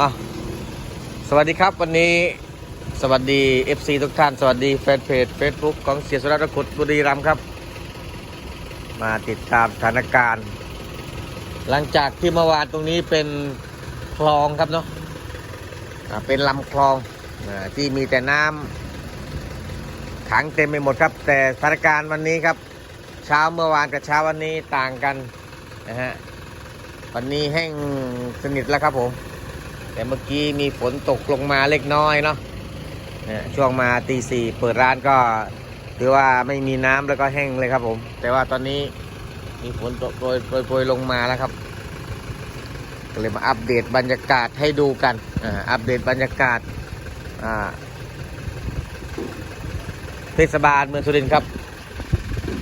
อะสวัสดีครับวันนี้สวัสดี FC ทุกท่าน สวัสดีแฟนเพจ Facebook ของเสียสุรัตน์ขุดบุรีรัมย์ครับ มาติดตามสถานการณ์ หลังจากที่เมื่อวานตรงนี้เป็นคลองครับเนาะอ่าเป็นลำคลองอที่มีแต่น้ำขังเต็มไปหมดครับ แต่สถานการณ์วันนี้ครับ เช้าเมื่อวานกับเช้าวันนี้ต่างกันนะฮะวันนี้แห้งสนิทแล้วครับผม แต่เมื่อกี้มีฝนตกลงมาเล็กน้อยเนาะช่วงมาตีสี่เปิดร้านก็ถือว่าไม่มีน้ำแล้วก็แห้งเลยครับผม แต่ว่าตอนนี้มีฝนตกโปรยโปรยโปรยลงมาแล้วครับก็เลยมาอัปเดตบรรยากาศให้ดูกันอ่าอัปเดตบรรยากาศอ่าเทศบาลเมืองสุรินทร์ครับ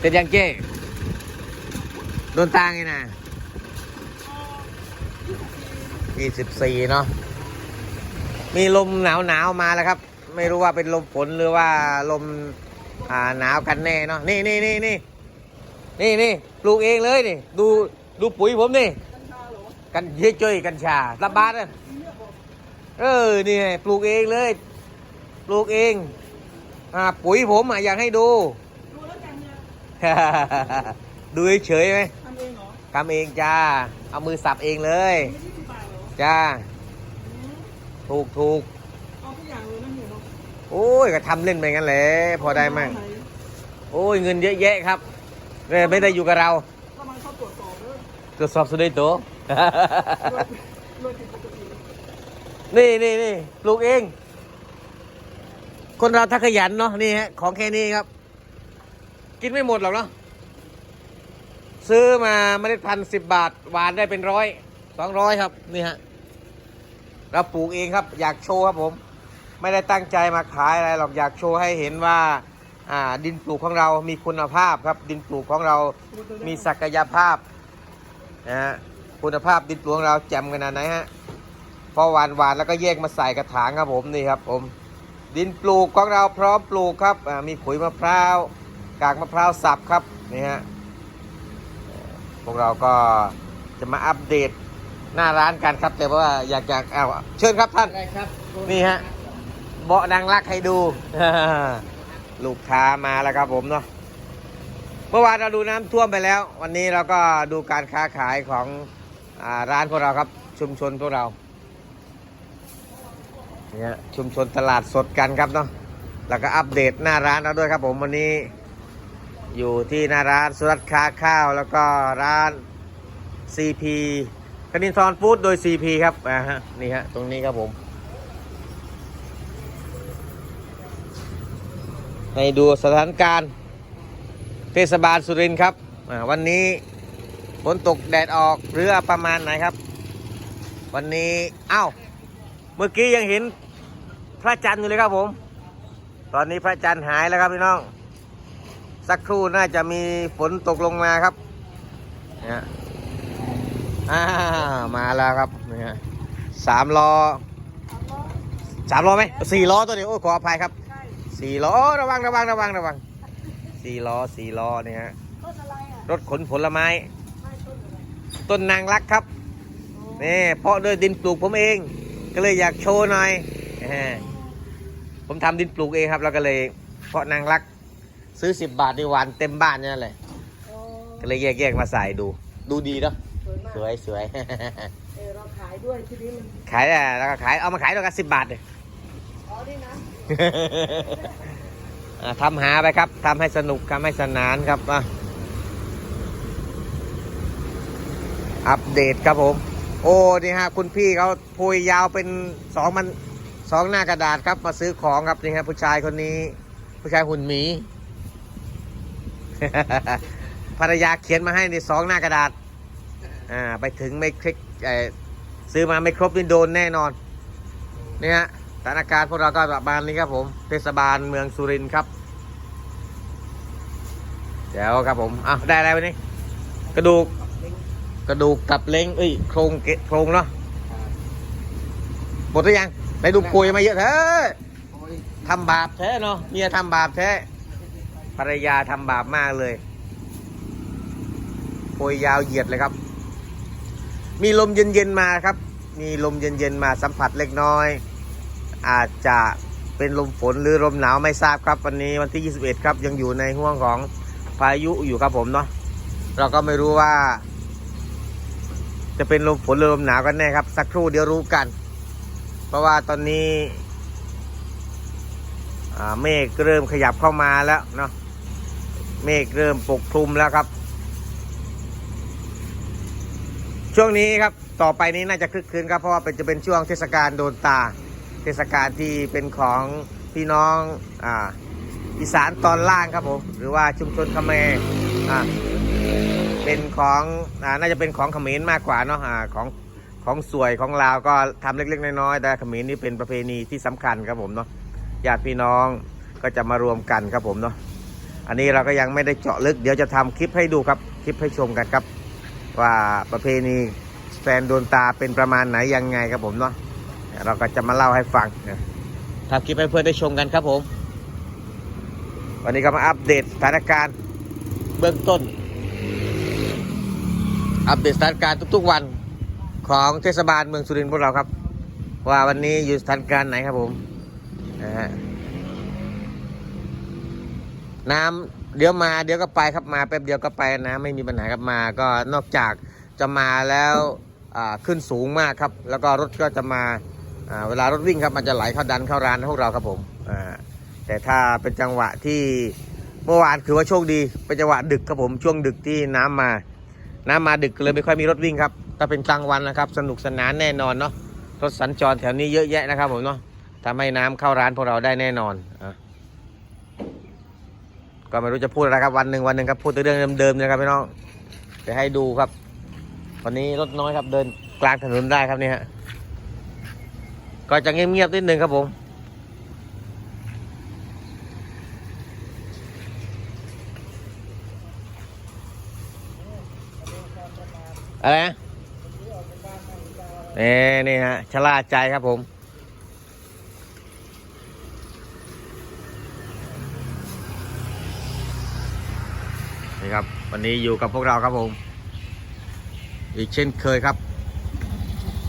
เป็นยังเจ้โดนตางไงนะ 24 เนาะมีลมหนาวหนาวๆมาแล้วครับ ไม่รู้ว่าเป็นลมฝนหรือว่าลมอ่าหนาวกันแน่เนาะนี่นี่นี่นี่นี่นี่ปลูกเองเลยนี่ ดูดูปุ๋ยผมนี่ กันเยอะจ้อยกัญชาระบาดเลยเออนี่ไงปลูกเองเลย ปลูกเองอ่าปุ๋ยผมอะอยากให้ดู ดูแล้วกันเนี่ยดูเฉยๆไหมทำเองเหรอทำเองจ้า เอามือสับเองเลย จ้าอืมถูกถูกเอาทุกอย่างเลยนะหนูเนาะโอ้ยก็ทำเล่นไปงั้นแหละพอได้มั้งหนโอ้ยเงินเยอะแยะครับไม่ไม่ได้อยู่กับเราถ้ามันเข้าตรวจสอบเด้อตรวจสอบสุดได้ตัวรวยรวยผิดปกตินี่นี่นี่ปลูกเอง คนเราถ้าขยันเนาะนี่ฮะของแค่นี้ครับ กินไม่หมดหรอกเนาะซื้อมาเมล็ดพันธุ์สิบบาทหวานได้เป็นร้อย สองร้อยครับนี่ฮะเราปลูกเองครับ อยากโชว์ครับผม ไม่ได้ตั้งใจมาขายอะไรหรอกอยากโชว์ให้เห็นว่าดินปลูกของเรามีคุณภาพครับ ดินปลูกของเรามีศักยภาพนะฮะคุณภาพดินปลูกของเราแจ่มขนาดไหนฮะพอหวานหวานแล้วก็แยกมาใส่กระถางครับผมนี่ครับผม ดินปลูกของเราพร้อมปลูกครับมีขุยมะพร้าวกากมะพร้าวสับครับนี่ฮะพวกเราก็จะมาอัปเดต หน้าร้านกันครับ แต่ว่าอยากอยากเอาเชิญครับท่าน ได้ครับนี่ฮะ เบาะนางรักให้ดู ลูกค้ามาแล้วครับผมเนาะเมื่อวานเราดูน้ำท่วมไปแล้ว วันนี้เราก็ดูการค้าขายของอาร้านพวกเราครับ ชุมชนพวกเราเนี่ยชุมชนตลาดสดกันครับเนาะแล้วก็อัปเดตหน้าร้านเราด้วยครับผมวันนี้ อยู่ที่หน้าร้านสุรัตน์ค้าข้าว แล้วก็ร้าน CP คณินทรฟู้ดโดย CP ครับอ่าฮะนี่ฮะตรงนี้ครับผมให้ดูสถานการณ์ เทศบาลสุรินทร์ครับวันนี้ฝนตกแดดออกหรือประมาณไหนครับ วันนี้เอ้าเมื่อกี้ยังเห็นพระจันทร์อยู่เลยครับผม ตอนนี้พระจันทร์หายแล้วครับพี่น้อง สักครู่น่าจะมีฝนตกลงมาครับนี่ย อ่ามาแล้วครับนี่ฮะสามล้อสามล้อไหมสี่ล้อตัวเดียวโอ้ยขออภัยครับใช่สี่ล้อระวังระวังระวังระวังสี่ล้อสี่ล้อนี่ฮะต้นอะไรอะรถขนผลไม้ไม่ต้นอะไรต้นนางรักครับนี่เพาะด้วยดินปลูกผมเอง ก็เลยอยากโชว์หน่อยแหมผมทำดินปลูกเองครับแล้วก็เลยเพาะนางรัก ซื้อสิบบาทในวันเต็มบ้านนี่นแหละโอ้ก็เลยแยกๆมาใส่ดู ดูดีเนาะ สวยมากสวยสวยเออเราขายด้วยทีนี้มันขายอะแล้วก็ขายเอามาขายตัวกันสิบบาทเลยอ๋อนี่นะอะทำหาไปครับทำให้สนุกทำให้สนานครับอะอัปเดตครับผม โอ้นี่ฮะคุณพี่เขาโพยยาวเป็นสองมันสองหน้ากระดาษครับมาซื้อของครับนี่ฮะผู้ชายคนนี้ ผู้ชายหุ่นหมีภรรยาเขียนมาให้ในสองหน้ากระดาษ อ่าไปถึงไม่คลิกซื้อมาไม่ครบนี่โดนแน่นอนเนี่ฮะสถานการณ์พวกเราก็ประมาณนี้ครับผม เทศบาลเมืองสุรินทร์ครับ เดี๋ยวครับผมอะได้อะไรวันนี้ กระดูก กระดูกกับเล้งเอ้ยโครงเกะโครงเนาะหมดหรือยังได้ดูปุยมาเยอะเถอะทำบาปแท้เนาะเมียทำบาปแท้ภรรยาทำบาปมากเลยโปยยาวเหยียดเลยครับ มีลมเย็นๆมาครับ มีลมเย็นๆมาสัมผัสเล็กน้อย อาจจะเป็นลมฝนหรือลมหนาวไม่ทราบครับ วันนี้วันที่ 21 ครับ ยังอยู่ในห่วงของพายุอยู่ครับผมเนาะเราก็ไม่รู้ว่า จะเป็นลมฝนหรือลมหนาวกันแน่ครับ สักครู่เดี๋ยวรู้กัน เพราะว่าตอนนี้เมฆเริ่มขยับเข้ามาแล้วเนาะเมฆเริ่มปกคลุมแล้วครับ ช่วงนี้ครับต่อไปนี้น่าจะคึกคืนครับเพราะว่าเป็นจะเป็นช่วงเทศกาลโดนตา เทศกาลที่เป็นของพี่น้องอ่าอีสานตอนล่างครับผมหรือว่าชุมชนเขมรอ่าเป็นของอ่าน่าจะเป็นของเขมรมากกว่าเนาะอ่าของของสวยของลาวก็ทำเล็กๆน้อยๆแต่เขมรนี่เป็นประเพณีที่สำคัญครับผมเนาะญาติพี่น้องก็จะมารวมกันครับผมเนาะอันนี้เราก็ยังไม่ได้เจาะลึกเดี๋ยวจะทำคลิปให้ดูครับคลิปให้ชมกันครับ ว่าประเพณีแฟนโดนตาเป็นประมาณไหนยังไงครับผมเนาะเราก็จะมาเล่าให้ฟังนะทำคลิปให้เพื่อนได้ชมกันครับผม วันนี้ก็มาอัปเดตสถานการณ์เบื้องต้น อัปเดตสถานการณ์ทุกๆวันของเทศบาลเมืองสุรินทร์พวกเราครับ ว่าวันนี้อยู่สถานการณ์ไหนครับผมนะฮะน้ำ เดี๋ยวมาเดี๋ยวก็ไปครับมาแป๊บเดียวก็ไปนะไม่มีปัญหาครับมาก็นอกจากจะมาแล้วขึ้นสูงมากครับ แล้วก็รถก็จะมาเวลารถวิ่งครับมันจะไหลเข้าดันเข้าร้านพวกเราครับผมแต่ถ้าเป็นจังหวะที่เมื่อวานถือว่าโชคดีเป็นจังหวะดึกครับผมช่วงดึกที่น้ำมา น้ำมาดึกเลยไม่ค่อยมีรถวิ่งครับถ้าเป็นกลางวันนะครับ สนุกสนานแน่นอนเนาะรถสัญจรแถวนี้เยอะแยะนะครับผมเนาะทำให้น้ำเข้าร้านพวกเราได้แน่นอนอะ ก็ไม่รู้จะพูดอะไรครับวันหนึ่งวันหนึ่งครับพูดแต่เรื่องเดิมๆนะครับพี่น้องจะให้ดูครับ วันนี้รถน้อยครับเดินกลางถนนได้ครับเนี่ยฮะก็จะเงียบๆนิดนึงครับผมอะไรนะนี่นี่ฮะชะล่าใจครับผม นี่ครับ วันนี้อยู่กับพวกเราครับผม อีกเช่นเคยครับ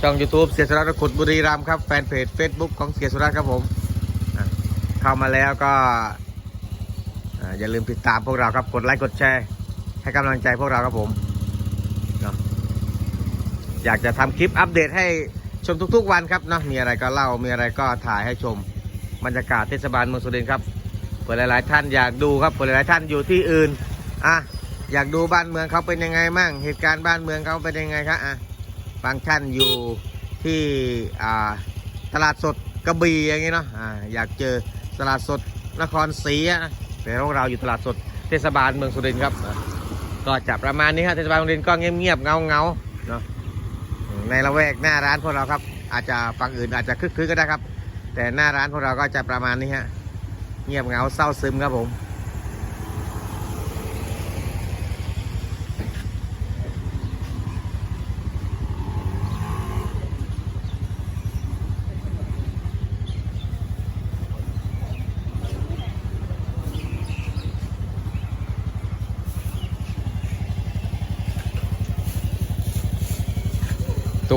ช่อง YouTube เสียสรัตน์ขุดบุรีรัมย์ครับ แฟนเพจ Facebook ของเสียสรัตน์ครับผม เข้ามาแล้วก็ อย่าลืมติดตามพวกเราครับ กดไลค์กดแชร์ ให้กำลังใจพวกเราครับผม อยากจะทำคลิปอัปเดตให้ชมทุกๆวันครับเนาะมีอะไรก็เล่ามีอะไรก็ถ่ายให้ชมบรรยากาศเทศบาลเมืองสุรินทร์ครับเผื่อหลายๆท่านอยากดูครับเผื่อหลายๆท่านอยู่ที่อื่น อะ อยากดูบ้านเมืองเขาเป็นยังไงมั่งเหตุการณ์บ้านเมืองเขาเป็นยังไงครับอะบางท่านอยู่ที่ตลาดสดกระบี่อย่างงี้เนาะอ่าอยากเจอตลาดสดนครศรีอะแต่พวกเราอยู่ตลาดสดเทศบาลเมืองสุรินทร์ครับ ก็จะประมาณนี้ครับเทศบาลเมืองสุรินทร์ก็เงียบๆเงาเงาๆเนาะในละแวกหน้าร้านพวกเราครับ อาจจะฝั่งอื่นอาจจะคึกคืนก็ได้ครับ แต่หน้าร้านพวกเราก็จะประมาณนี้ฮะเงียบเงาเศร้าซึมครับผม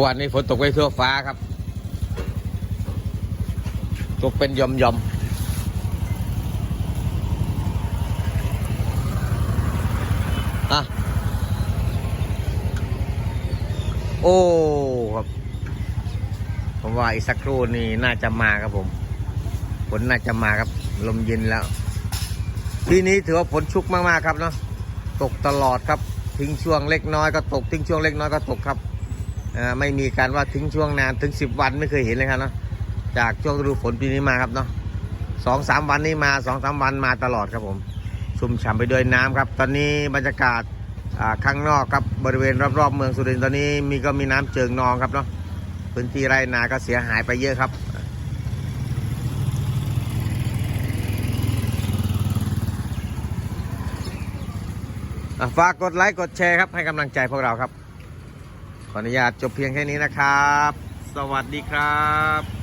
ตัวนี้ฝนตกไปทั่วฟ้าครับ ตกเป็นหยอมยอมอะโอ้ครับ ผมว่าอีกสักครู่นี่น่าจะมาครับผมฝนน่าจะมาครับ ลมเย็นแล้ว ที่นี้ถือว่าฝนชุกมากๆครับเนาะตกตลอดครับทิ้งช่วงเล็กน้อยก็ตกทิ้งช่วงเล็กน้อยก็ตกครับ ไม่มีการว่าทิ้งช่วงนานถึงสิบวันไม่เคยเห็นเลยครับเนาะจากช่วงฤดูฝนปีนี้มาครับเนาะสองสามวันนี้มาสองสามวันมาตลอดครับผมชุ่มฉ่ำไปด้วยน้ำครับ ตอนนี้บรรยากาศข้างนอกครับบริเวณรอบๆเมืองสุรินทร์ตอนนี้มีก็มีน้ำเจิงนองครับเนาะพื้นที่ไร่นาก็เสียหายไปเยอะครับฝากกดไลค์กดแชร์ครับให้กำลังใจพวกเราครับ ขออนุญาตจบเพียงแค่นี้นะครับ สวัสดีครับ